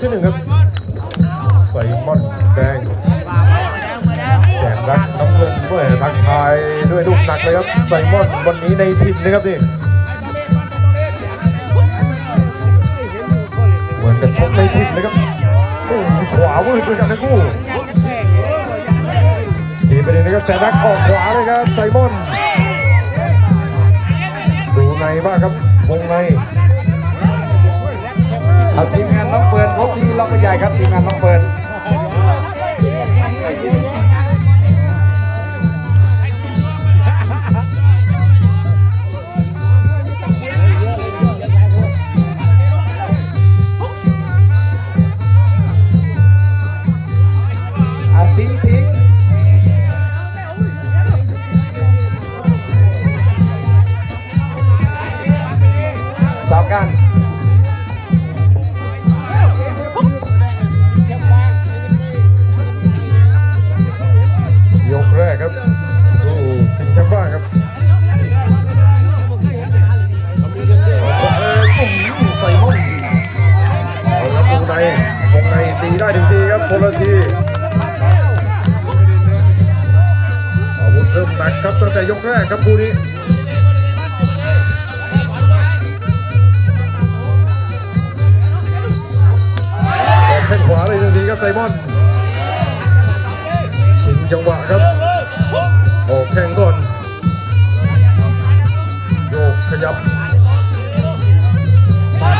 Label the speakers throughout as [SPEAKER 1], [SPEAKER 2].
[SPEAKER 1] ที่หนึ่งครับไซมอนแดง แสนรักน้ำเงินเมื่อทักทายด้วยลูกหนักเลยครับไซมอนวันนี้ในถิ่นนะครับนี่เหมือนกับชกในถิ่นเลยครับโอ้ขวาวืดด้วยกันทั้งคู่ทีไปเลยนะครับแสนรักออกขวาเลยครับไซมอนดูในบ้างครับวงใน
[SPEAKER 2] เอาทีม น้องเฟิร์นพบที่ล็อกใหญ่ครับทีมงานน้องเฟิร์น
[SPEAKER 1] รกครับคู่นี้แข้งขวาเลยหนึ่งทีครับไซมอนชิงจังหวะครับออกแข้งก่อนโยกขยับ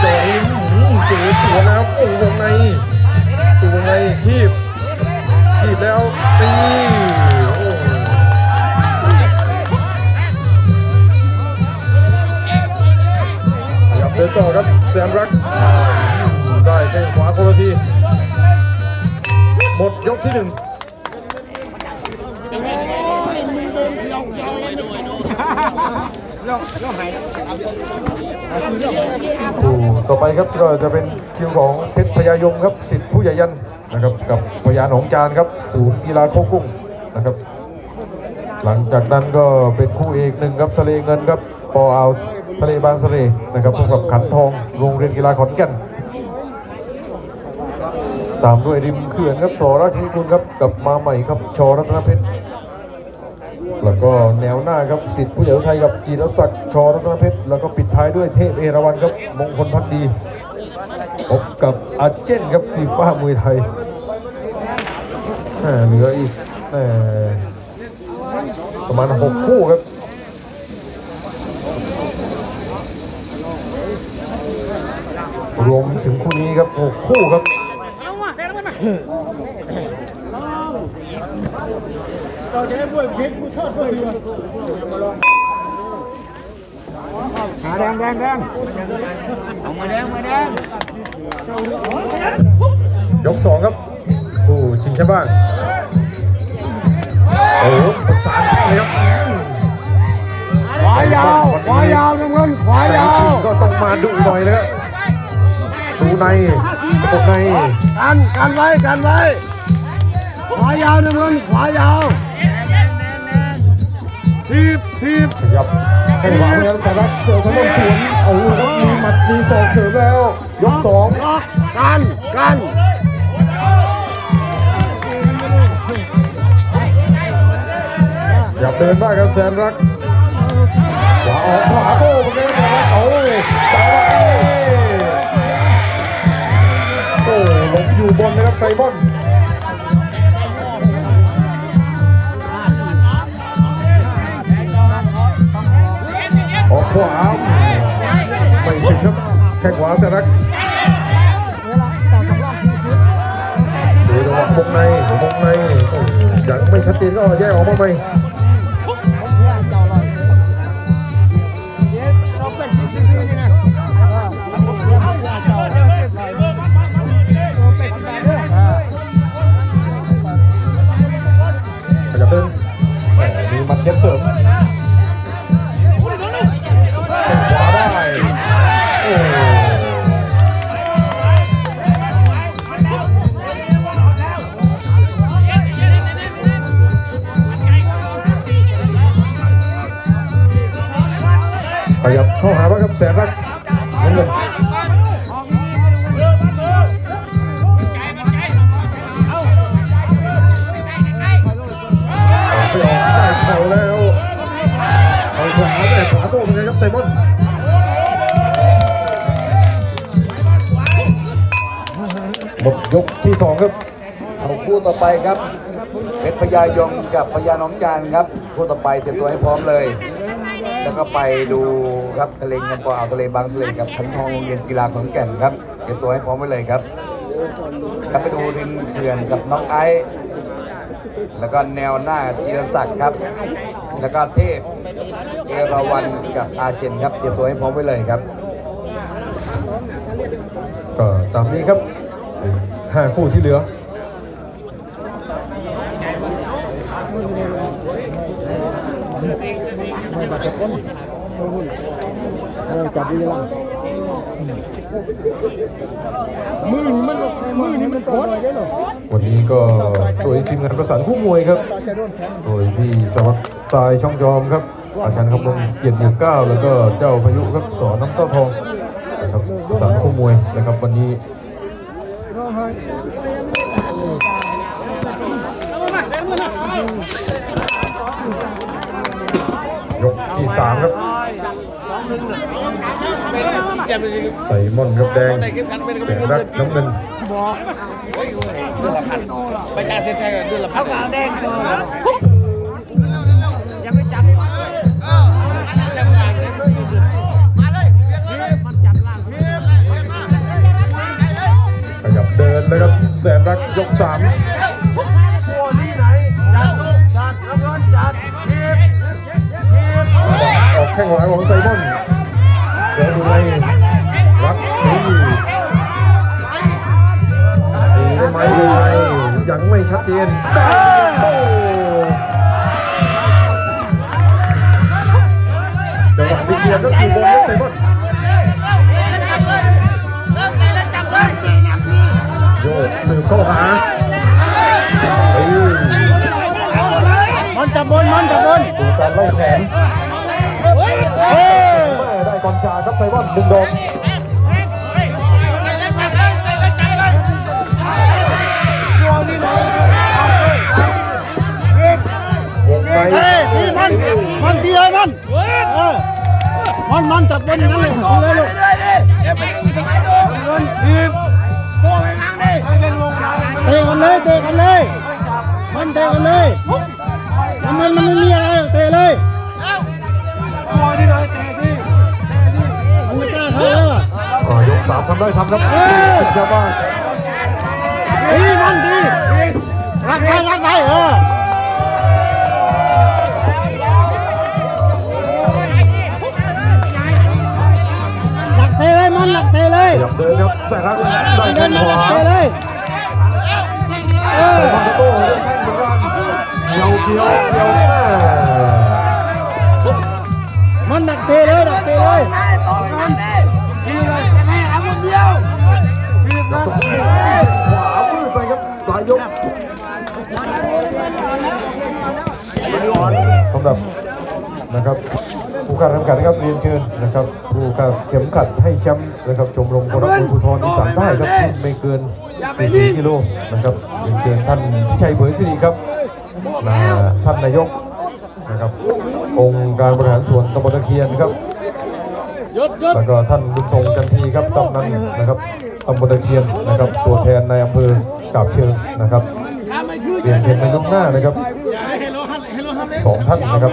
[SPEAKER 1] เจาะอื้อเจอสวนแล้วโอ้วงในตัววงในคีบ ครับแซมรัก ได้แข้งขวาคนละทีหมดยกที่หนึ่งคู่ต่อไปครับก็จะเป็นคิวของเพชรพยายมครับสิทธิ์ผู้ใหญ่ยันนะครับกับพยาหนองจานครับศูนย์กีฬาโคกุ้งนะครับ หลังจากนั้นก็เป็นคู่เอกหนึ่งครับทะเลเงินครับปอเอา ทะเลบางสะเลนะครับพบกับขันทองโรงเรียนกีฬาขอนแก่น ตามด้วยริมเขื่อนครับสราชนิกุลครับกับมาใหม่ครับชอรัตนเพชรแล้วก็แนวหน้าครับสิทธิ์ผู้ใหญ่อุทัยกับจีรศักดิ์ชอรัตนเพชรแล้วก็ปิดท้ายด้วยเทพเอราวันครับมงคลพักดีพบกับอาเจนครับฟีฟ่ามวยไทยเหลืออีกประมาณ6คู่ครับ รวมถึงคู่นี้ครับ6คู่ครับ
[SPEAKER 2] ขาแดงแดงแดงเอามาแดงมาแดง
[SPEAKER 1] ยกสองครับผู้ชิงแชมป์บ้างโอ้โหประสานแข้งเลยครับ
[SPEAKER 2] ขวายาวขวายาวน้ำเงินขวายาว
[SPEAKER 1] ก็ต้องมาดูหน่อยนะครับ ดูในประกบใน
[SPEAKER 2] กันกันไว้กันไว้ขวายาวน้ำเงินขวายาวทีบทีบ
[SPEAKER 1] ขยับแข้งขวาพยายามสารักเจอสมองสวนเอาครับมีหมัดมีศอกเสริมแล้ว ยกสอง
[SPEAKER 2] ล็อกกันกัน
[SPEAKER 1] อยากเดินบ้างครับแสนรักขวาออกขวาโต้เหมือนกันแสนรักเอา อยู่บนนะครับไซมอนออกขวาไม่ถึงครับแข้งขวาแสนรักดูจังหวะวงในวงในยังไม่ชัดเจนก็แยกออกมาไหม โต้เป็นไงครับไซมอนหมดยกที่สองครับ
[SPEAKER 3] เอาคู่ต่อไปครับเพชรพญายมกับพญาหนองจานครับคู่ต่อไปเตรียมตัวให้พร้อมเลย แล้วก็ไปดูครับทะเลเงินปออ่าวทะเลบางสะเลกับขันทองโรงเรียนกีฬาขอนแก่นครับเตรียมตัวให้พร้อมไว้เลยครับแล้วไปดูรินเขื่อนกับน้องไอซ์แล้วก็แนวหน้าจีรศักดิ์ครับ แล้วก็เทพ ราวันกับอาเจนครับเตรียมตัวให้พร้อมไว้เลยครับ
[SPEAKER 1] ก็ตามนี้ครับห้าคู่ที่เหลือ
[SPEAKER 2] จับดีละมือนี่มันมือนี่มันต่อยได้หรอ
[SPEAKER 1] วันนี้ก็โดยทีมงานประสานคู่มวยครับ โดยพี่สวัสดิ์ทรายช่องจอมครับ อาจารย์คำนงเกียรติหมู่เก้าแล้วก็เจ้าพายุครับสอนน้ำเต้าทองนะครับสานคู่มวยนะครับวันนี้ยกที่สามครับใส่มอนครับแดงแสงรักน้ำเงิน
[SPEAKER 4] ไปจ่ายเซ็นไทยเดือนละพัน
[SPEAKER 1] นเลยครับแสนรักยกสามออกแข้งขวาของไซมอนเดินดูไงรักนี่ตีได้ไหมยังไงยังไม่ชัดเจนได้โอ้จังหวะดีเกียร์ก็อยู่บนครับไซมอน สืบเข้าหาเอ้ย
[SPEAKER 2] มันจับบนมันจับบน
[SPEAKER 1] ดูการไล่แขน
[SPEAKER 2] เฮ้ย
[SPEAKER 1] แม่ได้ก่อนจ่าครับไซมอนดึงดอกวงใน
[SPEAKER 2] เฮ้ยนี่มันมันทีเลยมันเออมันมันจับบนอย่างนั้นเลยเลยลูกมันทีม เตะกันเลยเตะกันเลยมันเตะกันเลยมันมันมันไม่มีอะไรเตะเลยมันไม่กล้าเข้าแล้วอะ
[SPEAKER 1] อ่ายกสามทำได้ทำครับสิงห์ชาวบ้าน
[SPEAKER 2] ดีมันดีรักใครรักใครเออหลักเทเลยมันหลักเทเลย
[SPEAKER 1] ขยับเดินครับแสนรักได้
[SPEAKER 2] เดิ
[SPEAKER 1] แข้
[SPEAKER 2] น
[SPEAKER 1] ง
[SPEAKER 2] มา
[SPEAKER 1] ข
[SPEAKER 2] หลั
[SPEAKER 1] วา ก
[SPEAKER 2] เทเลยเออ
[SPEAKER 1] ไซมอนตะโก้ได้แข้งเหมือนกันเกี่ยวเกี่ยวเกี่ยวแม่
[SPEAKER 2] มันหลักเทเลยหลักเทเลย
[SPEAKER 1] ตรงนี้ขวาพืดไปครับปลายยกสำหรับนะครับผู้คาดเข็มขัดนะครับเรียนเชิญนะครับผู้คาดเข็มขัดให้แชมป์นะครับชมรมกรมภูธรอีสานใต้ครับรุ่นไม่เกิน 44กิโลนะครับเรียนเชิญท่านพิชัยเผยสิริครับนะท่านนายกนะครับองค์การบริหารส่วนตำบลตะเคียนครับแล้วก็ท่านบุญทรงจันทีครับตำนั้นนะครับตำบลตะเคียนนะครับ ตัวแทนในอำเภอกาบเชิงนะครับเรียนเชิญในยกหน้านะครับสองท่านนะครับ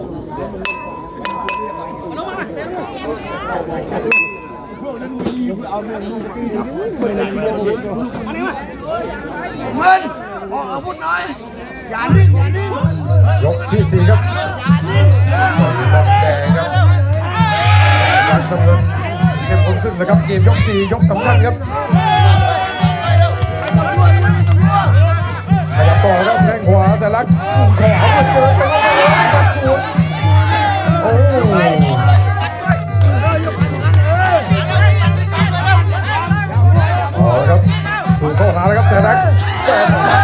[SPEAKER 1] สี่ครับใส่บอลแดงครับรักน้ำเงินเข้มข้นขึ้นนะครับเกมยกสี่ยกสำคัญครับขยับต่อครับแข้งขวาแต่ลักขวามันเกินใช่ไหมครับสวนโอ้ เข้าหาแล้วครับแส
[SPEAKER 2] น
[SPEAKER 1] รักแส
[SPEAKER 2] น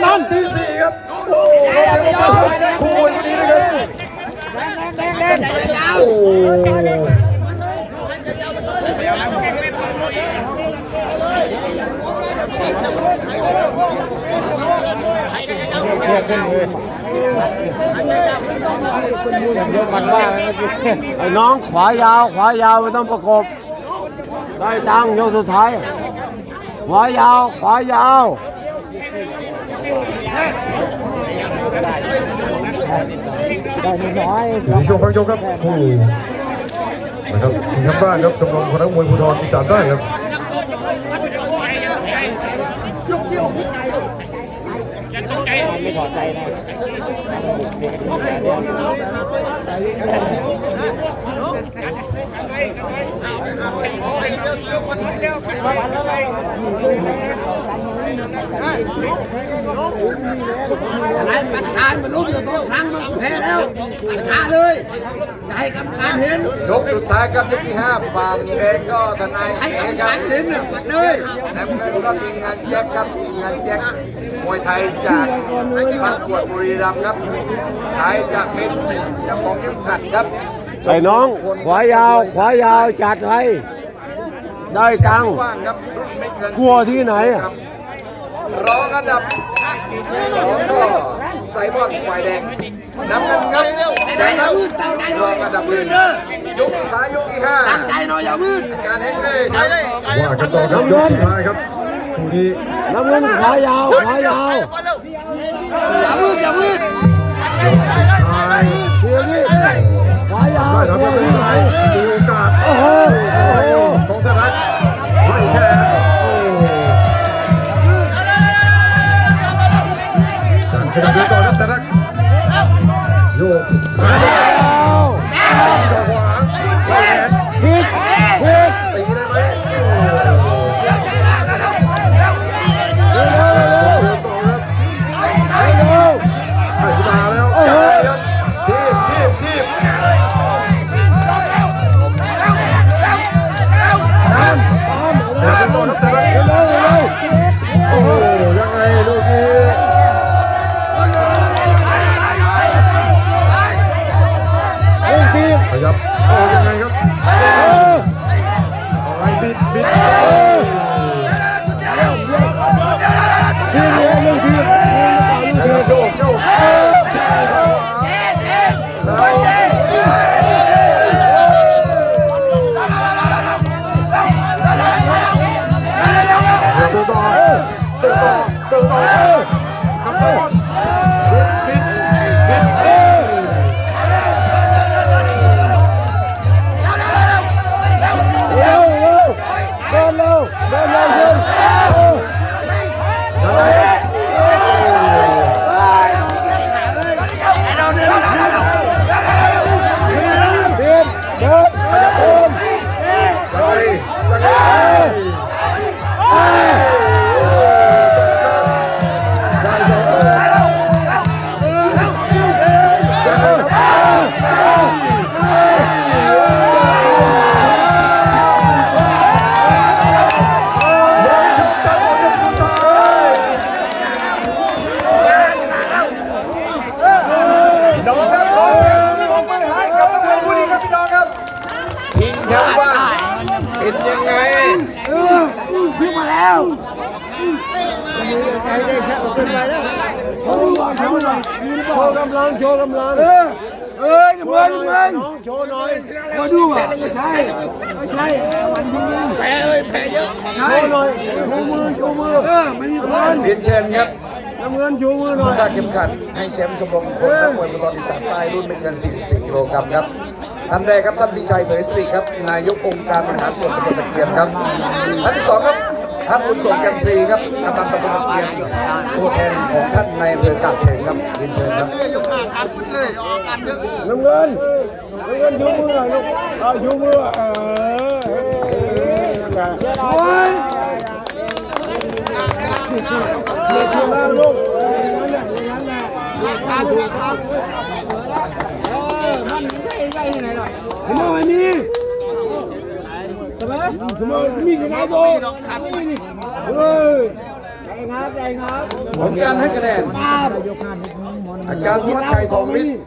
[SPEAKER 2] หม
[SPEAKER 1] ดนันที่สี่ครับโอ้เราเสียงปรบมือครับคู่มวยคนนี้นะครับโอ้
[SPEAKER 4] มันว่าเมื่อกี้
[SPEAKER 2] ไอ้น้องขวายาว ขวายาวไม่ต้องประกบ ได้ตังค์ยกสุดท้าย ขวายาว ขวายาว
[SPEAKER 1] อยู่ในช่วงพักยกครับคู่นะครับชิงครับบ้านครับชมรมคนนักมวยภูธรอีสานใต้ครับไม่พ
[SPEAKER 4] อใจนะ อะไรประธานมันรู้อยู่ตัวครั้งมันแพ้แล้วประธานเลยจะให้กรรมการเห็น
[SPEAKER 3] ยกสุดท้ายครับยกที่ห้าฝั่งแดงก็ทนาย
[SPEAKER 4] ให้
[SPEAKER 3] เอก
[SPEAKER 4] รรม
[SPEAKER 3] ครั
[SPEAKER 4] กา
[SPEAKER 3] บ
[SPEAKER 4] รเห็นน่ะปัดเลย
[SPEAKER 3] น้ำเงินก็ทีมงานแจ็คครับทีมงานแจ็คมวยไทยจากบางกวดบุรีรัมย์ครับไทยจะเป็นเจ้าของเข็มขัดครับ
[SPEAKER 2] ไอ้น้อง ขวายาว ขวายาวจัดให้ ได้ตังค์
[SPEAKER 3] ว่างครับรุ่นไม่เกิน
[SPEAKER 2] กลัวที่ไหนอะ
[SPEAKER 3] ครับ รองอันดับสองก็ไซมอนฝ่ายแดงน้ำเงินครับแสนน้ำรองอันดับหนึ่งยกสุดท้ายยกที่ห้า
[SPEAKER 4] ใจหน่อยอย่ามืด
[SPEAKER 3] การแฮกเลยครับ
[SPEAKER 1] ว่ากันต่อครับยกสุดท้ายครับคู่นี้
[SPEAKER 2] น้ำเงินขวายาวขวายาว
[SPEAKER 4] อย่ามืดอย่ามืด
[SPEAKER 1] ท้าย
[SPEAKER 2] เดี๋ยวนี้ขวายาว
[SPEAKER 1] ได้ทำได้ไหมมีโอกาส
[SPEAKER 2] โอ้โห
[SPEAKER 1] อะไรของสนักไล่แค่ ขยับเดินต่อครับสนักโยกขาดอก โช
[SPEAKER 3] ว์
[SPEAKER 2] หน่อยโชว์กำลังโชว์กำลังเออ
[SPEAKER 4] เอ้ยน้ำเงินน้ำเงิน
[SPEAKER 2] น้องโชว์หน่อย
[SPEAKER 4] มาดูอะไม่ใช่ไม่ใช่แพ้เอ้ยแพ้เยอะ
[SPEAKER 2] โชว์หน่อยชูมือชูมือ
[SPEAKER 4] เออไม่มีคน
[SPEAKER 3] เรียนเชิญครับ
[SPEAKER 2] น้ำเงินชูมือหน่อย
[SPEAKER 3] ค่าเข็มขัดให้แชมป์ชมรมคนนักมวยภูธรอีสานใต้รุ่นไม่เกิน 44กิโลกรัมครับท่านแรกครับท่านพิชัยเผยสิริครับ นายกองค์การบริหารส่วนตำบลตะเคียนครับท่านที่สองครับ ท่านบุญส่งกันทรีครับกำนันตำบลตะเคียนตัวแทนของท่านในายอำเภอกาบเชิงครับเรียนเชิญครับ
[SPEAKER 2] น้ำเงินน้ำเงินชูมือหน่อยลูกเอาชูมือเออโอ้ยเรียกชูมือลูกอย่างนั้นแหละอย่างนั้นแหละ
[SPEAKER 4] การถูกครับเออมันไม่ใช่ใช่ที่ไหนหรอก
[SPEAKER 2] ทำไมไม่มีทำไมทำไมมีกันไหนโบเฮ้ยใจงับใจงับ
[SPEAKER 3] ผลการให้คะแนนอาจารย์ธวัชชัยทองฤทธิ์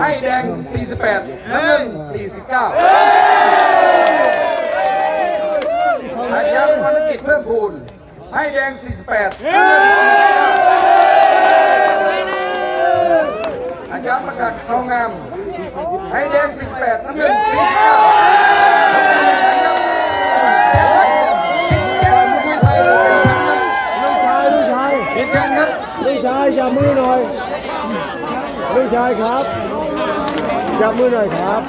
[SPEAKER 3] ให้แดง 48 น้ำเงิน 49 อาจารย์วรรณกิจเพิ่มพูนให้แดง 48น้ำเงิน49อาจารย์ประกัศทองงามให้แดง 48 น้ำเงิน 49ผลการแข่งขัน
[SPEAKER 2] ชายครับจับมือหน่อยครับ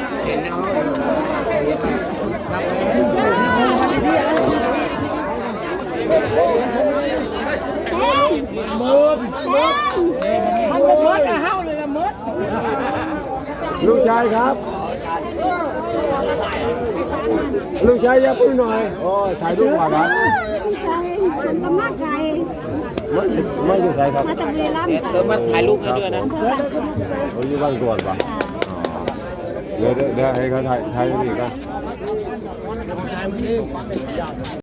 [SPEAKER 4] มันเป็นมดนะเฮ้าเลยนะมด
[SPEAKER 2] ลูกชายครับ ลูกชายจับมือหน่อยโอ้ยถ่ายรูปก่อนครับ
[SPEAKER 5] กำลังใจ
[SPEAKER 2] ไม่ไม่จะใส่ครับ
[SPEAKER 5] มาจากเวลา
[SPEAKER 6] เดี๋ยวมาถ่ายรูปให้ด้วยนะ
[SPEAKER 2] เขาอยู่บ้านก่อนป่ะเดี๋ยวเดี๋ยวให้เขาถ่ายถ่ายนี่กัน